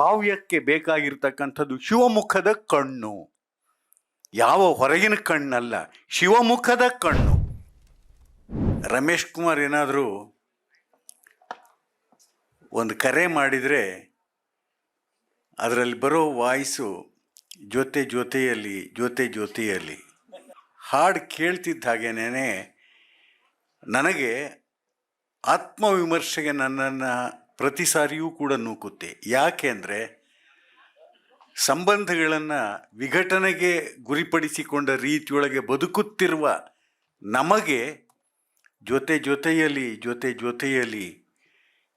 ಕಾವ್ಯಕ್ಕೆ ಬೇಕಾಗಿರ್ತಕ್ಕಂಥದ್ದು ಶಿವಮುಖದ ಕಣ್ಣು. ಯಾವ ಹೊರಗಿನ ಕಣ್ಣಲ್ಲ, ಶಿವಮುಖದ ಕಣ್ಣು. ರಮೇಶ್ ಕುಮಾರ್ ಏನಾದರೂ ಒಂದು ಕರೆ ಮಾಡಿದರೆ ಅದರಲ್ಲಿ ಬರೋ ವಾಯ್ಸು ಜೊತೆ ಜೊತೆಯಲ್ಲಿ ಜೊತೆ ಜೊತೆಯಲ್ಲಿ. ಹಾಡು ಕೇಳ್ತಿದ್ದ ಹಾಗೇನೇ ನನಗೆ ಆತ್ಮವಿಮರ್ಶೆಗೆ ನನ್ನನ್ನು ಪ್ರತಿ ಸಾರಿಯೂ ಕೂಡ ನೂಕುತ್ತೆ. ಯಾಕೆ ಅಂದರೆ ಸಂಬಂಧಗಳನ್ನು ವಿಘಟನೆಗೆ ಗುರಿಪಡಿಸಿಕೊಂಡ ರೀತಿಯೊಳಗೆ ಬದುಕುತ್ತಿರುವ ನಮಗೆ ಜೊತೆ ಜೊತೆಯಲ್ಲಿ ಜೊತೆ ಜೊತೆಯಲ್ಲಿ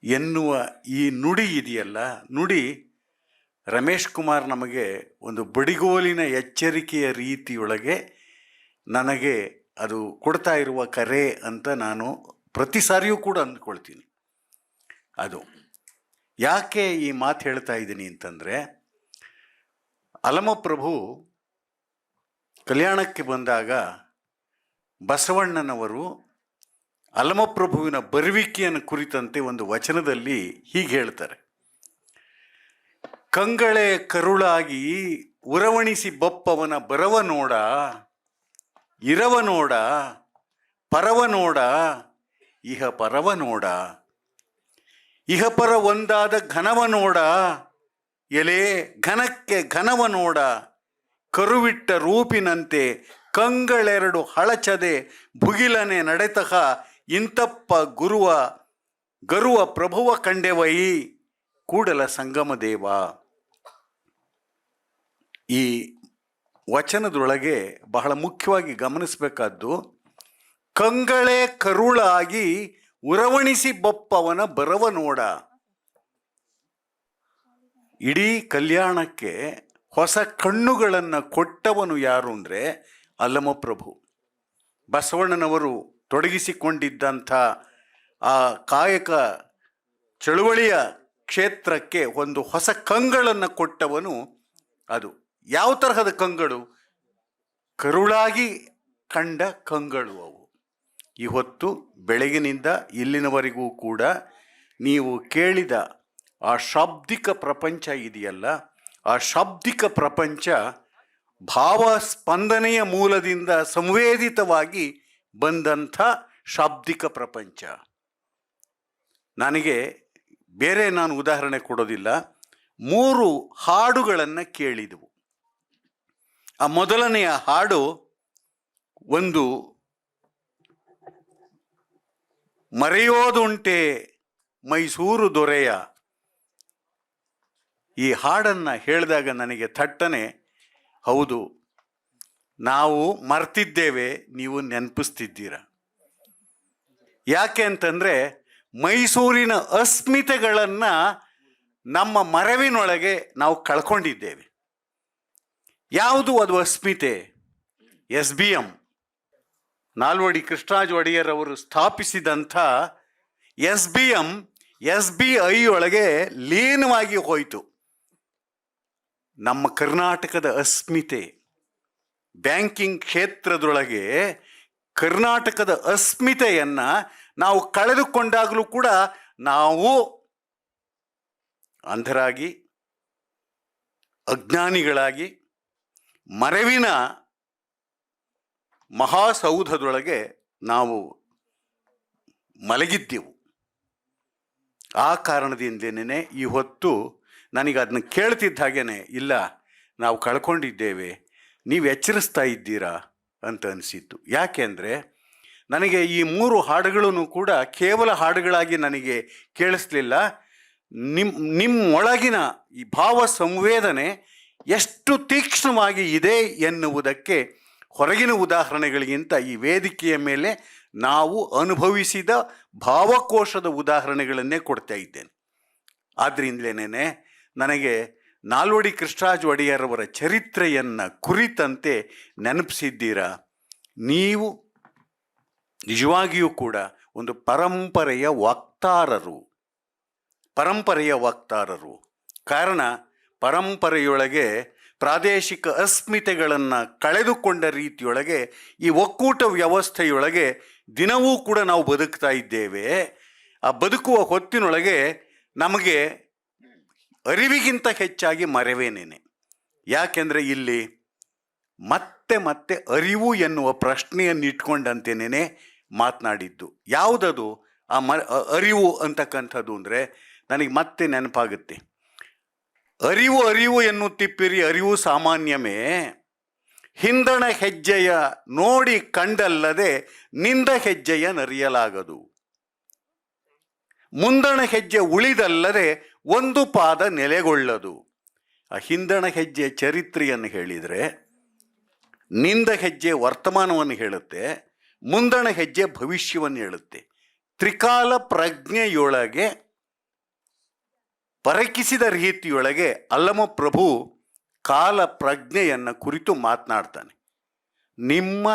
ಎನ್ನುವ ಈ ನುಡಿ ಇದೆಯಲ್ಲ, ನುಡಿ ರಮೇಶ್ ಕುಮಾರ್ ನಮಗೆ ಒಂದು ಬಡಿಗೋಲಿನ ಎಚ್ಚರಿಕೆಯ ರೀತಿಯೊಳಗೆ ನನಗೆ ಅದು ಕೊಡ್ತಾ ಇರುವ ಕರೆ ಅಂತ ನಾನು ಪ್ರತಿ ಸಾರಿಯೂ ಕೂಡ ಅಂದ್ಕೊಳ್ತೀನಿ. ಅದು. ಯಾಕೆ ಈ ಮಾತು ಹೇಳ್ತಾ ಇದ್ದೀನಿ ಅಂತಂದರೆ ಅಲಮಪ್ರಭು ಕಲ್ಯಾಣಕ್ಕೆ ಬಂದಾಗ ಬಸವಣ್ಣನವರು ಅಲಮಪ್ರಭುವಿನ ಬರುವಿಕೆಯನ್ನು ಕುರಿತಂತೆ ಒಂದು ವಚನದಲ್ಲಿ ಹೀಗೆ ಹೇಳ್ತಾರೆ. ಕಂಗಳೆ ಕರುಳಾಗಿ ಉರವಣಿಸಿ ಬಪ್ಪವನ ಬರವ ನೋಡ, ಇರವ ನೋಡ, ಪರವ ನೋಡ, ಇಹ ಪರವ ನೋಡ ಇಹ ಪರ ಒಂದಾದ ಘನವ ನೋಡ ಎಲೆ ಘನಕ್ಕೆ ಘನವ ನೋಡ ಕರುವಿಟ್ಟ ರೂಪಿನಂತೆ ಕಂಗಳೆರಡು ಹಳಚದೆ ಭುಗಿಲನೆ ನಡೆತಃ ಇಂತಪ್ಪ ಗುರುವ, ಗರುವ ಪ್ರಭುವ ಕಂಡೆವೈ, ಕೂಡಲ ಸಂಗಮ ದೇವ. ಈ ವಚನದೊಳಗೆ ಬಹಳ ಮುಖ್ಯವಾಗಿ ಗಮನಿಸಬೇಕಾದ್ದು, ಕಂಗಳೇ ಕರುಳಾಗಿ ಉರವಣಿಸಿ ಬಪ್ಪವನ ಬರವ ನೋಡ. ಇಡೀ ಕಲ್ಯಾಣಕ್ಕೆ ಹೊಸ ಕಣ್ಣುಗಳನ್ನು ಕೊಟ್ಟವನು ಯಾರು ಅಂದರೆ ಅಲ್ಲಮಪ್ರಭು. ಬಸವಣ್ಣನವರು ತೊಡಗಿಸಿಕೊಂಡಿದ್ದಂಥ ಆ ಕಾಯಕ ಚಳುವಳಿಯ ಕ್ಷೇತ್ರಕ್ಕೆ ಒಂದು ಹೊಸ ಕಂಗಳನ್ನು ಕೊಟ್ಟವನು ಅದು. ಯಾವ ತರಹದ ಕಂಗಳು? ಕರುಳಾಗಿ ಕಂಡ ಕಂಗಳು ಅವು. ಇವತ್ತು ಬೆಳಗಿನಿಂದ ಇಲ್ಲಿನವರೆಗೂ ಕೂಡ ನೀವು ಕೇಳಿದ ಆ ಶಾಬ್ದಿಕ ಪ್ರಪಂಚ ಇದೆಯಲ್ಲ, ಆ ಶಾಬ್ದಿಕ ಪ್ರಪಂಚ ಭಾವ ಸ್ಪಂದನೆಯ ಮೂಲದಿಂದ ಸಂವೇದಿತವಾಗಿ ಬಂದಂಥ ಶಾಬ್ದಿಕ ಪ್ರಪಂಚ. ನನಗೆ ಬೇರೆ ನಾನು ಉದಾಹರಣೆ ಕೊಡೋದಿಲ್ಲ, ಮೂರು ಹಾಡುಗಳನ್ನು ಕೇಳಿದವು. ಆ ಮೊದಲನೆಯ ಹಾಡು ಒಂದು ಮರೆಯೋದುಂಟೆ ಮೈಸೂರು ದೊರೆಯ ಈ ಹಾಡನ್ನು ಹೇಳಿದಾಗ ನನಗೆ ಥಟ್ಟನೆ, ಹೌದು, ನಾವು ಮರ್ತಿದ್ದೇವೆ, ನೀವು ನೆನಪಿಸ್ತಿದ್ದೀರ? ಯಾಕೆ ಅಂತಂದರೆ ಮೈಸೂರಿನ ಅಸ್ಮಿತೆಗಳನ್ನು ನಮ್ಮ ಮರವಿನೊಳಗೆ ನಾವು ಕಳ್ಕೊಂಡಿದ್ದೇವೆ. ಯಾವುದು ಅದು ಅಸ್ಮಿತೆ? S B M. Nalwadi Krishnaraja Wadiyar ಅವರು ಸ್ಥಾಪಿಸಿದಂಥ S B M S B I ಒಳಗೆ ಲೀನವಾಗಿ ಹೋಯಿತು. ನಮ್ಮ ಕರ್ನಾಟಕದ ಅಸ್ಮಿತೆ ಬ್ಯಾಂಕಿಂಗ್ ಕ್ಷೇತ್ರದೊಳಗೆ ಕರ್ನಾಟಕದ ಅಸ್ಮಿತೆಯನ್ನು ನಾವು ಕಳೆದುಕೊಂಡಾಗಲೂ ಕೂಡ ನಾವು ಅಂಧರಾಗಿ, ಅಜ್ಞಾನಿಗಳಾಗಿ, ಮರವಿನ ಮಹಾಸೌಧದೊಳಗೆ ನಾವು ಮಲಗಿದ್ದೆವು. ಆ ಕಾರಣದಿಂದನೇ ಈ ಹೊತ್ತು ನನಗೆ ಅದನ್ನ ಕೇಳ್ತಿದ್ದ ಹಾಗೇನೆ, ಇಲ್ಲ, ನಾವು ಕಳ್ಕೊಂಡಿದ್ದೇವೆ, ನೀವು ಎಚ್ಚರಿಸ್ತಾ ಇದ್ದೀರಾ ಅಂತ ಅನಿಸಿತ್ತು. ಯಾಕೆಂದರೆ ನನಗೆ ಈ ಮೂರು ಹಾಡುಗಳನ್ನು ಕೂಡ ಕೇವಲ ಹಾಡುಗಳಾಗಿ ನನಗೆ ಕೇಳಿಸ್ಲಿಲ್ಲ. ನಿಮ್ಮ ನಿಮ್ಮೊಳಗಿನ ಈ ಭಾವ ಸಂವೇದನೆ ಎಷ್ಟು ತೀಕ್ಷ್ಣವಾಗಿ ಇದೆ ಎನ್ನುವುದಕ್ಕೆ ಹೊರಗಿನ ಉದಾಹರಣೆಗಳಿಗಿಂತ ಈ ವೇದಿಕೆಯ ಮೇಲೆ ನಾವು ಅನುಭವಿಸಿದ ಭಾವಕೋಶದ ಉದಾಹರಣೆಗಳನ್ನೇ ಕೊಡ್ತಾ ಇದ್ದೇನೆ. ಆದ್ದರಿಂದಲೇ ನನಗೆ ನಾಲ್ವಡಿ ಕೃಷ್ಣರಾಜ ಒಡೆಯರವರ ಚರಿತ್ರೆಯನ್ನು ಕುರಿತಂತೆ ನೆನಪಿಸಿದ್ದೀರಾ? ನೀವು ನಿಜವಾಗಿಯೂ ಕೂಡ ಒಂದು ಪರಂಪರೆಯ ವಕ್ತಾರರು. ಪರಂಪರೆಯ ವಕ್ತಾರರು. ಕಾರಣ ಪರಂಪರೆಯೊಳಗೆ ಪ್ರಾದೇಶಿಕ ಅಸ್ಮಿತೆಗಳನ್ನು ಕಳೆದುಕೊಂಡ ರೀತಿಯೊಳಗೆ, ಈ ಒಕ್ಕೂಟ ವ್ಯವಸ್ಥೆಯೊಳಗೆ ದಿನವೂ ಕೂಡ ನಾವು ಬದುಕ್ತಾ ಇದ್ದೇವೆ. ಆ ಬದುಕುವ ಹೊತ್ತಿನೊಳಗೆ ನಮಗೆ ಅರಿವಿಗಿಂತ ಹೆಚ್ಚಾಗಿ ಮರೆವೇನೇನೆ. ಯಾಕೆಂದರೆ ಇಲ್ಲಿ ಮತ್ತೆ ಮತ್ತೆ ಅರಿವು ಎನ್ನುವ ಪ್ರಶ್ನೆಯನ್ನು ಇಟ್ಕೊಂಡಂತೆನೇ ಮಾತನಾಡಿದ್ದು. ಯಾವುದದು? ಆ ಮ ಅರಿವು ಅಂತಕ್ಕಂಥದ್ದು ಅಂದರೆ ನನಗೆ ಮತ್ತೆ ನೆನಪಾಗುತ್ತೆ. ಅರಿವು ಅರಿವು ಎನ್ನುತ್ತಿಪ್ಪಿರಿ, ಅರಿವು ಸಾಮಾನ್ಯಮೇ. ಹಿಂದಣ ಹೆಜ್ಜೆಯ ನೋಡಿ ಕಂಡಲ್ಲದೆ ನಿಂದ ಹೆಜ್ಜೆಯ ನರಿಯಲಾಗದು. ಮುಂದಣ ಹೆಜ್ಜೆ ಉಳಿದಲ್ಲದೆ ಒಂದು ಪಾದ ನೆಲೆಗೊಳ್ಳದು. ಆ ಹಿಂದಣ ಹೆಜ್ಜೆ ಚರಿತ್ರೆಯನ್ನು ಹೇಳಿದರೆ, ನಿಂದ ಹೆಜ್ಜೆ ವರ್ತಮಾನವನ್ನು ಹೇಳುತ್ತೆ, ಮುಂದಣ ಹೆಜ್ಜೆ ಭವಿಷ್ಯವನ್ನು ಹೇಳುತ್ತೆ. ತ್ರಿಕಾಲ ಪ್ರಜ್ಞೆಯೊಳಗೆ ಪರಕಿಸಿದ ರೀತಿಯೊಳಗೆ ಅಲ್ಲಮ ಪ್ರಭು ಕಾಲ ಪ್ರಜ್ಞೆಯನ್ನು ಕುರಿತು ಮಾತನಾಡ್ತಾನೆ. ನಿಮ್ಮ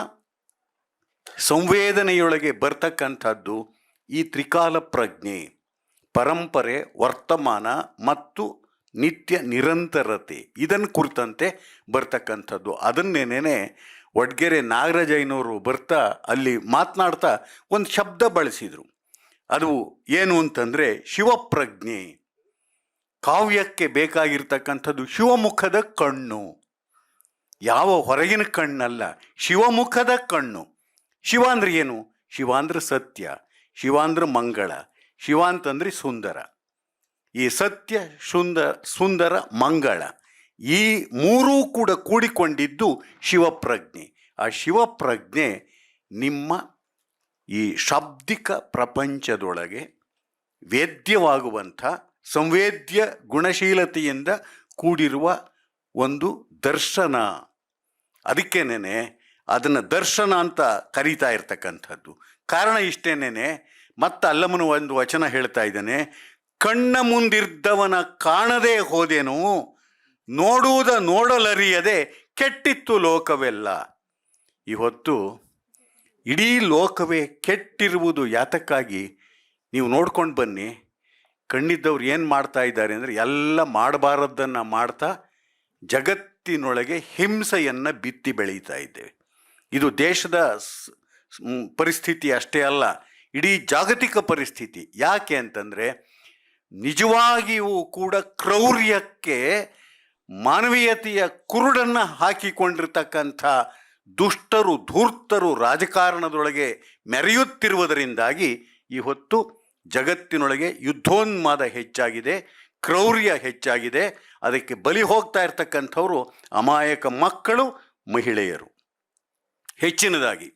ಸಂವೇದನೆಯೊಳಗೆ ಬರ್ತಕ್ಕಂಥದ್ದು ಈ ತ್ರಿಕಾಲ ಪ್ರಜ್ಞೆ, ಪರಂಪರೆ, ವರ್ತಮಾನ ಮತ್ತು ನಿತ್ಯ ನಿರಂತರತೆ ಇದನ್ನು ಕುರಿತಂತೆ ಬರ್ತಕ್ಕಂಥದ್ದು. ಅದನ್ನೇನೇ ಒಡ್ಗೆರೆ ನಾಗರಾಜಯ್ಯನವರು ಬರ್ತಾ ಅಲ್ಲಿ ಮಾತನಾಡ್ತಾ ಒಂದು ಶಬ್ದ ಬಳಸಿದರು. ಅದು ಏನು ಅಂತಂದರೆ ಶಿವಪ್ರಜ್ಞೆ. ಕಾವ್ಯಕ್ಕೆ ಬೇಕಾಗಿರ್ತಕ್ಕಂಥದ್ದು ಶಿವಮುಖದ ಕಣ್ಣು. ಯಾವ ಹೊರಗಿನ ಕಣ್ಣಲ್ಲ, ಶಿವಮುಖದ ಕಣ್ಣು. ಶಿವ ಅಂದ್ರೆ ಏನು? ಶಿವ ಅಂದ್ರೆ ಸತ್ಯ, ಶಿವ ಅಂದ್ರೆ ಮಂಗಳ, ಶಿವ ಅಂತಂದ್ರೆ ಸುಂದರ. ಈ ಸತ್ಯ ಸುಂದರ ಸುಂದರ, ಮಂಗಳ ಈ ಮೂರೂ ಕೂಡ ಕೂಡಿಕೊಂಡಿದ್ದು ಶಿವಪ್ರಜ್ಞೆ. ಆ ಶಿವಪ್ರಜ್ಞೆ ನಿಮ್ಮ ಈ ಶಾಬ್ದಿಕ ಪ್ರಪಂಚದೊಳಗೆ ವೇದ್ಯವಾಗುವಂಥ ಸಂವೇದ್ಯ ಗುಣಶೀಲತೆಯಿಂದ ಕೂಡಿರುವ ಒಂದು ದರ್ಶನ. ಅದಕ್ಕೇನೆ ಅದನ್ನು ದರ್ಶನ ಅಂತ ಕರೀತಾ ಇರ್ತಕ್ಕಂಥದ್ದು. ಕಾರಣ ಇಷ್ಟೇನೇನೆ ಮತ್ತೆ ಅಲ್ಲಮನು ಒಂದು ವಚನ ಹೇಳ್ತಾ ಇದ್ದಾನೆ, ಕಣ್ಣ ಮುಂದಿದ್ದವನ ಕಾಣದೇ ಹೋದೇನು, ನೋಡುವುದ ನೋಡಲರಿಯದೆ ಕೆಟ್ಟಿತ್ತು ಲೋಕವೆಲ್ಲ. ಇವತ್ತು ಇಡೀ ಲೋಕವೇ ಕೆಟ್ಟಿರುವುದು ಯಾತಕ್ಕಾಗಿ? ನೀವು ನೋಡ್ಕೊಂಡು ಬನ್ನಿ. ಕಣ್ಣಿದ್ದವ್ರು ಏನು ಮಾಡ್ತಾ ಇದ್ದಾರೆ ಅಂದರೆ ಎಲ್ಲ ಮಾಡಬಾರದ್ದನ್ನು ಮಾಡ್ತಾ ಜಗತ್ತಿನೊಳಗೆ ಹಿಂಸೆಯನ್ನು ಬಿತ್ತಿ ಬೆಳೀತಾ ಇದ್ದೇವೆ. ಇದು ದೇಶದ ಪರಿಸ್ಥಿತಿ ಅಷ್ಟೇ ಅಲ್ಲ, ಇಡೀ ಜಾಗತಿಕ ಪರಿಸ್ಥಿತಿ. ಯಾಕೆ ಅಂತಂದರೆ ನಿಜವಾಗಿಯೂ ಕೂಡ ಕ್ರೌರ್ಯಕ್ಕೆ ಮಾನವೀಯತೆಯ ಕುರುಡನ್ನು ಹಾಕಿಕೊಂಡಿರ್ತಕ್ಕಂಥ ದುಷ್ಟರು, ಧೂರ್ತರು ರಾಜಕಾರಣದೊಳಗೆ ಮೆರೆಯುತ್ತಿರುವುದರಿಂದಾಗಿ ಈ ಹೊತ್ತು ಜಗತ್ತಿನೊಳಗೆ ಯುದ್ಧೋನ್ಮಾದ ಹೆಚ್ಚಾಗಿದೆ, ಕ್ರೌರ್ಯ ಹೆಚ್ಚಾಗಿದೆ, ಅದಕ್ಕೆ ಬಲಿ ಹೋಗ್ತಾ ಇರ್ತಕ್ಕಂಥವರು ಅಮಾಯಕ ಮಕ್ಕಳು, ಮಹಿಳೆಯರು. ಹೆಚ್ಚಿನದಾಗಿ,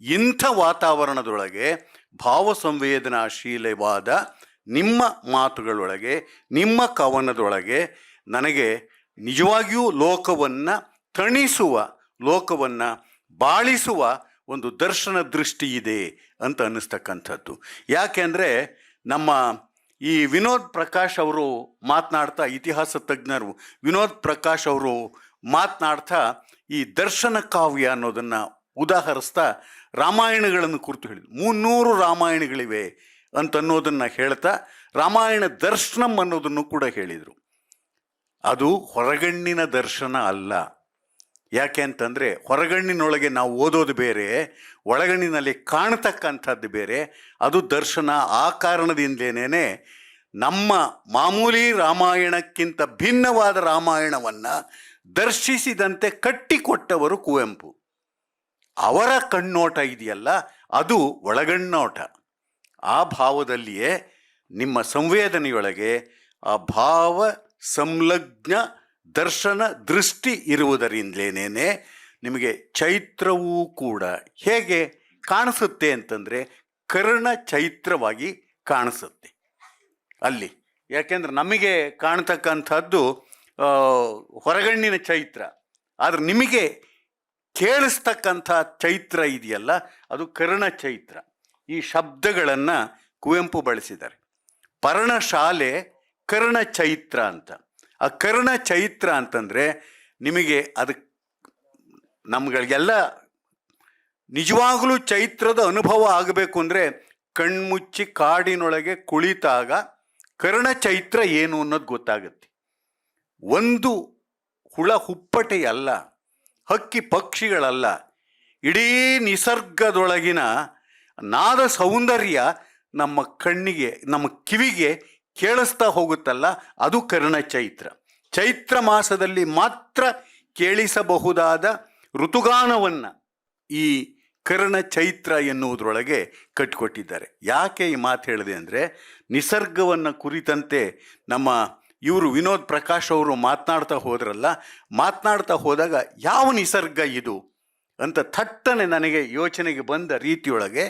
ಇಂಥ ವಾತಾವರಣದೊಳಗೆ ಭಾವ ಸಂವೇದನಾಶೀಲವಾದ ನಿಮ್ಮ ಮಾತುಗಳೊಳಗೆ, ನಿಮ್ಮ ಕವನದೊಳಗೆ ನನಗೆ ನಿಜವಾಗಿಯೂ ಲೋಕವನ್ನು ತಣಿಸುವ, ಲೋಕವನ್ನು ಬಾಳಿಸುವ ಒಂದು ದರ್ಶನ ದೃಷ್ಟಿ ಇದೆ ಅಂತ ಅನ್ನಿಸ್ತಕ್ಕಂಥದ್ದು. ಯಾಕೆಂದರೆ ನಮ್ಮ ಈ ವಿನೋದ್ ಪ್ರಕಾಶ್ ಅವರು ಮಾತನಾಡ್ತಾ, ಇತಿಹಾಸ ತಜ್ಞರು ವಿನೋದ್ ಪ್ರಕಾಶ್ ಅವರು ಮಾತನಾಡ್ತಾ ಈ ದರ್ಶನ ಕಾವ್ಯ ಅನ್ನೋದನ್ನು ಉದಾಹರಿಸ್ತಾ ರಾಮಾಯಣಗಳನ್ನು ಕುರಿತು ಹೇಳಿದ್ರು. ಮುನ್ನೂರು ರಾಮಾಯಣಗಳಿವೆ ಅಂತ ಅನ್ನೋದನ್ನು ಹೇಳ್ತಾ ರಾಮಾಯಣ ದರ್ಶನಂ ಅನ್ನೋದನ್ನು ಕೂಡ ಹೇಳಿದರು. ಅದು ಹೊರಗಣ್ಣಿನ ದರ್ಶನ ಅಲ್ಲ. ಯಾಕೆ ಅಂತಂದರೆ ಹೊರಗಣ್ಣಿನೊಳಗೆ ನಾವು ಓದೋದು ಬೇರೆ, ಒಳಗಣ್ಣಿನಲ್ಲಿ ಕಾಣತಕ್ಕಂಥದ್ದು ಬೇರೆ. ಅದು ದರ್ಶನ ಆ ಕಾರಣದಿಂದಲೇ ನಮ್ಮ ಮಾಮೂಲಿ ರಾಮಾಯಣಕ್ಕಿಂತ ಭಿನ್ನವಾದ ರಾಮಾಯಣವನ್ನು ದರ್ಶಿಸಿದಂತೆ ಕಟ್ಟಿಕೊಟ್ಟವರು ಕುವೆಂಪು. ಅವರ ಕಣ್ಣೋಟ ಇದೆಯಲ್ಲ, ಅದು ಒಳಗಣ್ಣೋಟ. ಆ ಭಾವದಲ್ಲಿಯೇ ನಿಮ್ಮ ಸಂವೇದನೆಯೊಳಗೆ ಆ ಭಾವ ಸಂಲಗ್ನ ದರ್ಶನ ದೃಷ್ಟಿ ಇರುವುದರಿಂದಲೇನೇ ನಿಮಗೆ ಚೈತ್ರವೂ ಕೂಡ ಹೇಗೆ ಕಾಣಿಸುತ್ತೆ ಅಂತಂದರೆ ಕರ್ಣ ಚೈತ್ರವಾಗಿ ಕಾಣಿಸುತ್ತೆ. ಅಲ್ಲಿ ಯಾಕೆಂದ್ರೆ ನಮಗೆ ಕಾಣ್ತಕ್ಕಂಥದ್ದು ಹೊರಗಣ್ಣಿನ ಚೈತ್ರ. ಆದರೆ ನಿಮಗೆ ಕೇಳಿಸ್ತಕ್ಕಂಥ ಚೈತ್ರ ಇದೆಯಲ್ಲ, ಅದು ಕರ್ಣ ಚೈತ್ರ. ಈ ಶಬ್ದಗಳನ್ನು ಕುವೆಂಪು ಬಳಸಿದ್ದಾರೆ. ಪರ್ಣಶಾಲೆ ಕರ್ಣ ಚೈತ್ರ ಅಂತ. ಆ ಕರ್ಣ ಚೈತ್ರ ಅಂತಂದರೆ ನಿಮಗೆ ಅದು ನಮ್ಗಳಿಗೆಲ್ಲ ನಿಜವಾಗಲೂ ಚೈತ್ರದ ಅನುಭವ ಆಗಬೇಕು ಅಂದರೆ ಕಣ್ಮುಚ್ಚಿ ಕಾಡಿನೊಳಗೆ ಕುಳಿತಾಗ ಕರ್ಣ ಚೈತ್ರ ಏನು ಅನ್ನೋದು ಗೊತ್ತಾಗುತ್ತೆ. ಒಂದು ಹುಳ ಹುಪ್ಪಟೆಯಲ್ಲ, ಹಕ್ಕಿ ಪಕ್ಷಿಗಳಲ್ಲ, ಇಡೀ ನಿಸರ್ಗದೊಳಗಿನ ನಾದ ಸೌಂದರ್ಯ ನಮ್ಮ ಕಣ್ಣಿಗೆ, ನಮ್ಮ ಕಿವಿಗೆ ಕೇಳಿಸ್ತಾ ಹೋಗುತ್ತಲ್ಲ, ಅದು ಕರ್ಣ ಚೈತ್ರ. ಚೈತ್ರ ಮಾಸದಲ್ಲಿ ಮಾತ್ರ ಕೇಳಿಸಬಹುದಾದ ಋತುಗಾನವನ್ನು ಈ ಕರ್ಣ ಚೈತ್ರ ಎನ್ನುವುದರೊಳಗೆ ಕಟ್ಟಿಕೊಟ್ಟಿದ್ದಾರೆ ಯಾಕೆ ಈ ಮಾತು ಹೇಳಿದೆ ಅಂದರೆ, ನಿಸರ್ಗವನ್ನು ಕುರಿತಂತೆ ನಮ್ಮ ಇವರು ವಿನೋದ್ ಪ್ರಕಾಶ್ ಅವರು ಮಾತನಾಡ್ತಾ ಹೋದ್ರಲ್ಲ, ಮಾತನಾಡ್ತಾ ಹೋದಾಗ ಯಾವ ನಿಸರ್ಗ ಇದು ಅಂತ ಥಟ್ಟನೆ ನನಗೆ ಯೋಚನೆಗೆ ಬಂದ ರೀತಿಯೊಳಗೆ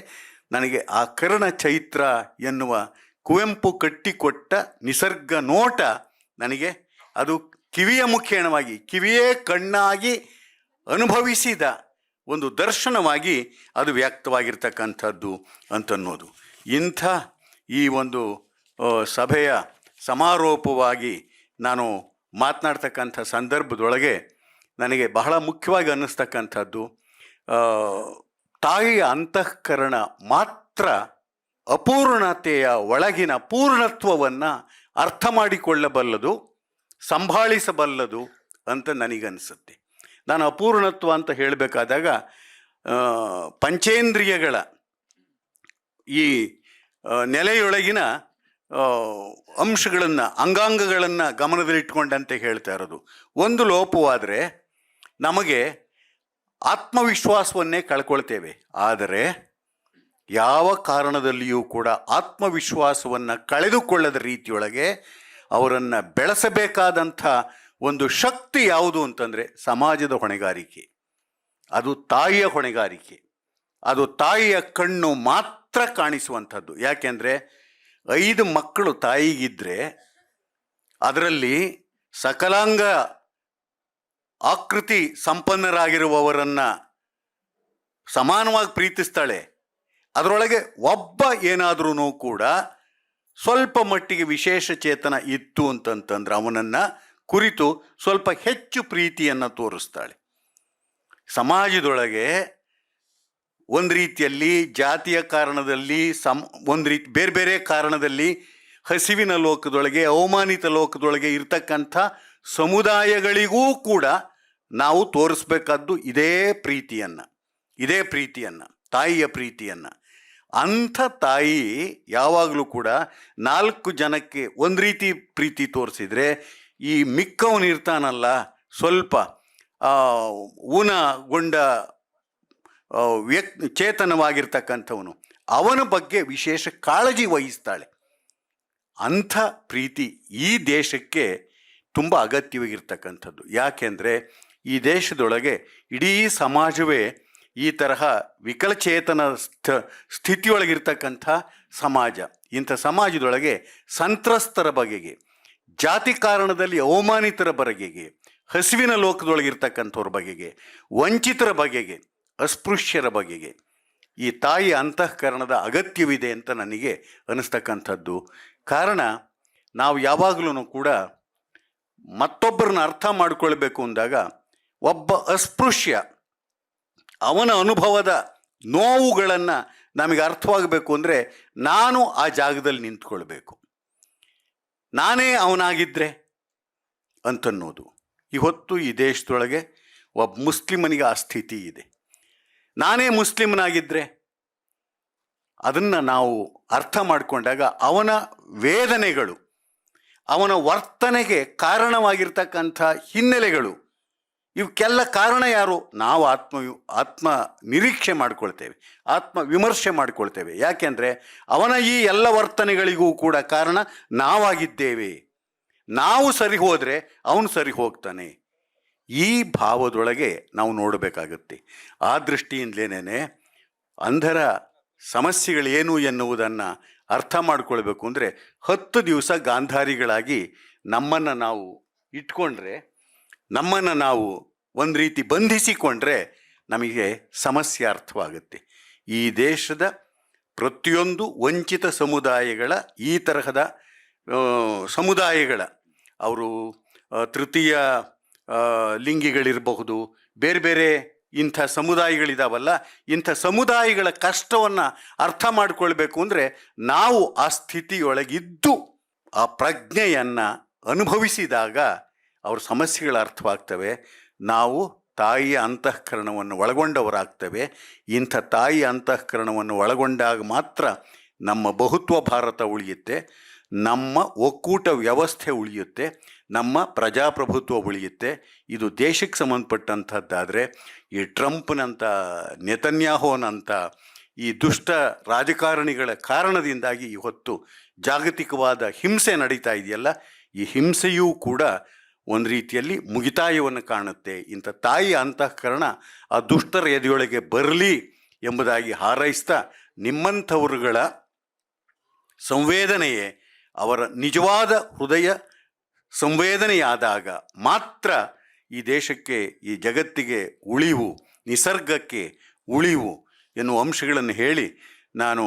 ನನಗೆ ಆ ಕರ್ಣ ಚೈತ್ರ ಎನ್ನುವ ಕುವೆಂಪು ಕಟ್ಟಿಕೊಟ್ಟ ನಿಸರ್ಗ ನೋಟ ನನಗೆ ಅದು ಕಿವಿಯ ಮುಖೇಣವಾಗಿ, ಕಿವಿಯೇ ಕಣ್ಣಾಗಿ ಅನುಭವಿಸಿದ ಒಂದು ದರ್ಶನವಾಗಿ ಅದು ವ್ಯಕ್ತವಾಗಿರ್ತಕ್ಕಂಥದ್ದು ಅಂತನ್ನೋದು. ಇಂಥ ಈ ಒಂದು ಸಭೆಯ ಸಮಾರೋಪವಾಗಿ ನಾನು ಮಾತನಾಡ್ತಕ್ಕಂಥ ಸಂದರ್ಭದೊಳಗೆ ನನಗೆ ಬಹಳ ಮುಖ್ಯವಾಗಿ ಅನ್ನಿಸ್ತಕ್ಕಂಥದ್ದು ತಾಯಿಯ ಅಂತಃಕರಣ ಮಾತ್ರ ಅಪೂರ್ಣತೆಯ ಒಳಗಿನ ಪೂರ್ಣತ್ವವನ್ನು ಅರ್ಥ ಮಾಡಿಕೊಳ್ಳಬಲ್ಲದು, ಸಂಭಾಳಿಸಬಲ್ಲದು ಅಂತ ನನಗನ್ಸುತ್ತೆ. ನಾನು ಅಪೂರ್ಣತ್ವ ಅಂತ ಹೇಳಬೇಕಾದಾಗ ಪಂಚೇಂದ್ರಿಯಗಳ ಈ ನೆಲೆಯೊಳಗಿನ ಅಂಶಗಳನ್ನು, ಅಂಗಾಂಗಗಳನ್ನು ಗಮನದಲ್ಲಿಟ್ಕೊಂಡಂತೆ ಹೇಳ್ತಾ ಇರೋದು. ಒಂದು ಲೋಪವಾದರೆ ನಮಗೆ ಆತ್ಮವಿಶ್ವಾಸವನ್ನೇ ಕಳ್ಕೊಳ್ತೇವೆ. ಆದರೆ ಯಾವ ಕಾರಣದಲ್ಲಿಯೂ ಕೂಡ ಆತ್ಮವಿಶ್ವಾಸವನ್ನು ಕಳೆದುಕೊಳ್ಳದ ರೀತಿಯೊಳಗೆ ಅವರನ್ನು ಬೆಳೆಸಬೇಕಾದಂಥ ಒಂದು ಶಕ್ತಿ ಯಾವುದು ಅಂತಂದರೆ ಸಮಾಜದ ಹೊಣೆಗಾರಿಕೆ. ಅದು ತಾಯಿಯ ಹೊಣೆಗಾರಿಕೆ. ಅದು ತಾಯಿಯ ಕಣ್ಣು ಮಾತ್ರ ಕಾಣಿಸುವಂಥದ್ದು. ಯಾಕೆಂದರೆ ಐದು ಮಕ್ಕಳು ತಾಯಿಗಿದ್ದರೆ ಅದರಲ್ಲಿ ಸಕಲಾಂಗ ಆಕೃತಿ ಸಂಪನ್ನರಾಗಿರುವವರನ್ನು ಸಮಾನವಾಗಿ ಪ್ರೀತಿಸ್ತಾಳೆ. ಅದರೊಳಗೆ ಒಬ್ಬ ಏನಾದ್ರೂ ಕೂಡ ಸ್ವಲ್ಪ ಮಟ್ಟಿಗೆ ವಿಶೇಷ ಚೇತನ ಇತ್ತು ಅಂತಂತಂದ್ರೆ ಅವನನ್ನು ಕುರಿತು ಸ್ವಲ್ಪ ಹೆಚ್ಚು ಪ್ರೀತಿಯನ್ನು ತೋರಿಸ್ತಾಳೆ. ಸಮಾಜದೊಳಗೆ ಒಂದು ರೀತಿಯಲ್ಲಿ ಜಾತಿಯ ಕಾರಣದಲ್ಲಿ ಸಮ್, ಒಂದು ರೀತಿ, ಬೇರೆ ಬೇರೆ ಕಾರಣದಲ್ಲಿ ಹಸಿವಿನ ಲೋಕದೊಳಗೆ, ಅವಮಾನಿತ ಲೋಕದೊಳಗೆ ಇರ್ತಕ್ಕಂಥ ಸಮುದಾಯಗಳಿಗೂ ಕೂಡ ನಾವು ತೋರಿಸ್ಬೇಕಾದ್ದು ಇದೇ ಪ್ರೀತಿಯನ್ನು ಇದೇ ಪ್ರೀತಿಯನ್ನು, ತಾಯಿಯ ಪ್ರೀತಿಯನ್ನು. ಅಂಥ ತಾಯಿ ಯಾವಾಗಲೂ ಕೂಡ ನಾಲ್ಕು ಜನಕ್ಕೆ ಒಂದು ರೀತಿ ಪ್ರೀತಿ ತೋರಿಸಿದರೆ, ಈ ಮಿಕ್ಕವನು ಇರ್ತಾನಲ್ಲ ಸ್ವಲ್ಪ ಊನಗೊಂಡ ವ್ಯಕ್ ಚೇತನವಾಗಿರ್ತಕ್ಕಂಥವನು, ಅವನ ಬಗ್ಗೆ ವಿಶೇಷ ಕಾಳಜಿ ವಹಿಸ್ತಾಳೆ. ಅಂಥ ಪ್ರೀತಿ ಈ ದೇಶಕ್ಕೆ ತುಂಬ ಅಗತ್ಯವಾಗಿರ್ತಕ್ಕಂಥದ್ದು. ಯಾಕೆಂದರೆ, ಈ ದೇಶದೊಳಗೆ ಇಡೀ ಸಮಾಜವೇ ಈ ತರಹ ವಿಕಲಚೇತನ ಸ್ಥ, ಸ್ಥಿತಿಯೊಳಗಿರ್ತಕ್ಕಂಥ ಸಮಾಜ. ಇಂಥ ಸಮಾಜದೊಳಗೆ ಸಂತ್ರಸ್ತರ ಬಗೆಗೆ, ಜಾತಿ ಕಾರಣದಲ್ಲಿ ಅವಮಾನಿತರ ಬಗೆಗೆ, ಹಸಿವಿನ ಲೋಕದೊಳಗಿರ್ತಕ್ಕಂಥವ್ರ ಬಗೆಗೆ, ವಂಚಿತರ ಬಗೆಗೆ, ಅಸ್ಪೃಶ್ಯರ ಬಗೆಗೆ ಈ ತಾಯಿ ಅಂತಃಕರಣದ ಅಗತ್ಯವಿದೆ ಅಂತ ನನಗೆ ಅನ್ನಿಸ್ತಕ್ಕಂಥದ್ದು ಕಾರಣ, ನಾವು ಯಾವಾಗಲೂ ಕೂಡ ಮತ್ತೊಬ್ಬರನ್ನ ಅರ್ಥ ಮಾಡಿಕೊಳ್ಬೇಕು ಅಂದಾಗ, ಒಬ್ಬ ಅಸ್ಪೃಶ್ಯ ಅವನ ಅನುಭವದ ನೋವುಗಳನ್ನು ನಮಗೆ ಅರ್ಥವಾಗಬೇಕು ಅಂದರೆ ನಾನು ಆ ಜಾಗದಲ್ಲಿ ನಿಂತ್ಕೊಳ್ಬೇಕು. ನಾನೇ ಅವನಾಗಿದ್ದರೆ ಅಂತನ್ನೋದು. ಇವತ್ತು ಈ ದೇಶದೊಳಗೆ ಒಬ್ಬ ಮುಸ್ಲಿಮನಿಗೆ ಆ ಸ್ಥಿತಿ ಇದೆ. ನಾನೇ ಮುಸ್ಲಿಮನಾಗಿದ್ದರೆ ಅದನ್ನು ನಾವು ಅರ್ಥ ಮಾಡಿಕೊಂಡಾಗ ಅವನ ವೇದನೆಗಳು, ಅವನ ವರ್ತನೆಗೆ ಕಾರಣವಾಗಿರ್ತಕ್ಕಂಥ ಹಿನ್ನೆಲೆಗಳು ಇವಕ್ಕೆಲ್ಲ ಕಾರಣ ಯಾರು? ನಾವು ಆತ್ಮ ಆತ್ಮ ನಿರೀಕ್ಷೆ ಮಾಡ್ಕೊಳ್ತೇವೆ. ಆತ್ಮ ವಿಮರ್ಶೆ ಮಾಡಿಕೊಳ್ತೇವೆ. ಯಾಕೆಂದರೆ ಅವನ ಈ ಎಲ್ಲ ವರ್ತನೆಗಳಿಗೂ ಕೂಡ ಕಾರಣ ನಾವಾಗಿದ್ದೇವೆ. ನಾವು ಸರಿ ಹೋದರೆ ಅವನು ಸರಿ ಹೋಗ್ತಾನೆ. ಈ ಭಾವದೊಳಗೆ ನಾವು ನೋಡಬೇಕಾಗುತ್ತೆ. ಆ ದೃಷ್ಟಿಯಿಂದಲೇನೇ ಅಂಧರ ಸಮಸ್ಯೆಗಳೇನು ಎನ್ನುವುದನ್ನು ಅರ್ಥ ಮಾಡಿಕೊಳ್ಬೇಕು ಅಂದರೆ ಹತ್ತು ದಿವಸ ಗಾಂಧಾರಿಗಳಾಗಿ ನಮ್ಮನ್ನು ನಾವು ಇಟ್ಕೊಂಡ್ರೆ ನಮ್ಮನ್ನು ನಾವು ಒಂದು ರೀತಿ ಬಂಧಿಸಿಕೊಂಡ್ರೆ ನಮಗೆ ಸಮಸ್ಯೆ ಅರ್ಥವಾಗುತ್ತೆ. ಈ ದೇಶದ ಪ್ರತಿಯೊಂದು ವಂಚಿತ ಸಮುದಾಯಗಳ, ಈ ತರಹದ ಸಮುದಾಯಗಳ, ಅವರು ತೃತೀಯ ಲಿಂಗಿಗಳಿರಬಹುದು, ಬೇರೆ ಬೇರೆ ಇಂಥ ಸಮುದಾಯಗಳಿದಾವಲ್ಲ, ಇಂಥ ಸಮುದಾಯಗಳ ಕಷ್ಟವನ್ನು ಅರ್ಥ ಮಾಡಿಕೊಳ್ಬೇಕು ಅಂದರೆ ನಾವು ಆ ಸ್ಥಿತಿಯೊಳಗಿದ್ದು ಆ ಪ್ರಜ್ಞೆಯನ್ನು ಅನುಭವಿಸಿದಾಗ ಅವ್ರ ಸಮಸ್ಯೆಗಳು ಅರ್ಥವಾಗ್ತವೆ. ನಾವು ತಾಯಿಯ ಅಂತಃಕರಣವನ್ನು ಒಳಗೊಂಡವರಾಗ್ತವೆ. ಇಂಥ ತಾಯಿಯ ಅಂತಃಕರಣವನ್ನು ಒಳಗೊಂಡಾಗ ಮಾತ್ರ ನಮ್ಮ ಬಹುತ್ವ ಭಾರತ ಉಳಿಯುತ್ತೆ. ನಮ್ಮ ಒಕ್ಕೂಟ ವ್ಯವಸ್ಥೆ ಉಳಿಯುತ್ತೆ. ನಮ್ಮ ಪ್ರಜಾಪ್ರಭುತ್ವ ಉಳಿಯುತ್ತೆ. ಇದು ದೇಶಕ್ಕೆ ಸಂಬಂಧಪಟ್ಟಂಥದ್ದಾದರೆ ಈ ಟ್ರಂಪ್ನಂಥ, ನೆತನ್ಯಾಹೋನಂಥ ಈ ದುಷ್ಟ ರಾಜಕಾರಣಿಗಳ ಕಾರಣದಿಂದಾಗಿ ಇವತ್ತು ಜಾಗತಿಕವಾದ ಹಿಂಸೆ ನಡೀತಾ ಇದೆಯಲ್ಲ? ಈ ಹಿಂಸೆಯೂ ಕೂಡ ಒಂದು ರೀತಿಯಲ್ಲಿ ಮುಗಿತಾಯವನ್ನು ಕಾಣುತ್ತೆ. ಇಂಥ ತಾಯಿ ಅಂತಃಕರಣ ಆ ದುಷ್ಟರ ಎದೆಯೊಳಗೆ ಬರಲಿ ಎಂಬುದಾಗಿ ಹಾರೈಸ್ತಾ ನಿಮ್ಮಂಥವರುಗಳ ಸಂವೇದನೆಯೇ ಅವರ ನಿಜವಾದ ಹೃದಯ ಸಂವೇದನೆಯಾದಾಗ ಮಾತ್ರ ಈ ದೇಶಕ್ಕೆ, ಈ ಜಗತ್ತಿಗೆ ಉಳಿವು, ನಿಸರ್ಗಕ್ಕೆ ಉಳಿವು ಎನ್ನುವ ಅಂಶಗಳನ್ನು ಹೇಳಿ ನಾನು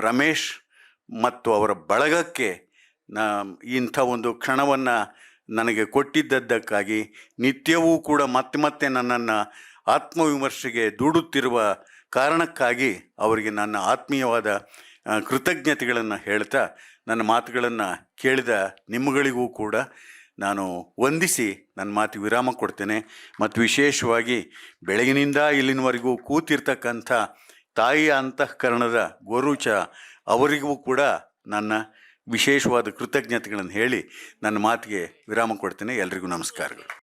ರಮೇಶ್ ಮತ್ತು ಅವರ ಬಳಗಕ್ಕೆ ನಾ ಇಂಥ ಒಂದು ಕ್ಷಣವನ್ನು ನನಗೆ ಕೊಟ್ಟಿದ್ದದ್ದಕ್ಕಾಗಿ ನಿತ್ಯವೂ ಕೂಡ ಮತ್ತೆ ಮತ್ತೆ ನನ್ನನ್ನು ಆತ್ಮವಿಮರ್ಶೆಗೆ ದೂಡುತ್ತಿರುವ ಕಾರಣಕ್ಕಾಗಿ ಅವರಿಗೆ ನನ್ನ ಆತ್ಮೀಯವಾದ ಕೃತಜ್ಞತೆಗಳನ್ನು ಹೇಳ್ತಾ ನನ್ನ ಮಾತುಗಳನ್ನು ಕೇಳಿದ ನಿಮ್ಮಗಳಿಗೂ ಕೂಡ ನಾನು ವಂದಿಸಿ ನನ್ನ ಮಾತು ವಿರಾಮ ಕೊಡ್ತೇನೆ. ಮತ್ತು ವಿಶೇಷವಾಗಿ ಬೆಳಗಿನಿಂದ ಇಲ್ಲಿನವರೆಗೂ ಕೂತಿರ್ತಕ್ಕಂಥ ತಾಯಿಯ ಅಂತಃಕರಣದ ಗೋರುಚ ಅವರಿಗೂ ಕೂಡ ನನ್ನ ವಿಶೇಷವಾದ ಕೃತಜ್ಞತೆಗಳನ್ನು ಹೇಳಿ ನನ್ನ ಮಾತಿಗೆ ವಿರಾಮ ಕೊಡ್ತೇನೆ. ಎಲ್ರಿಗೂ ನಮಸ್ಕಾರಗಳು.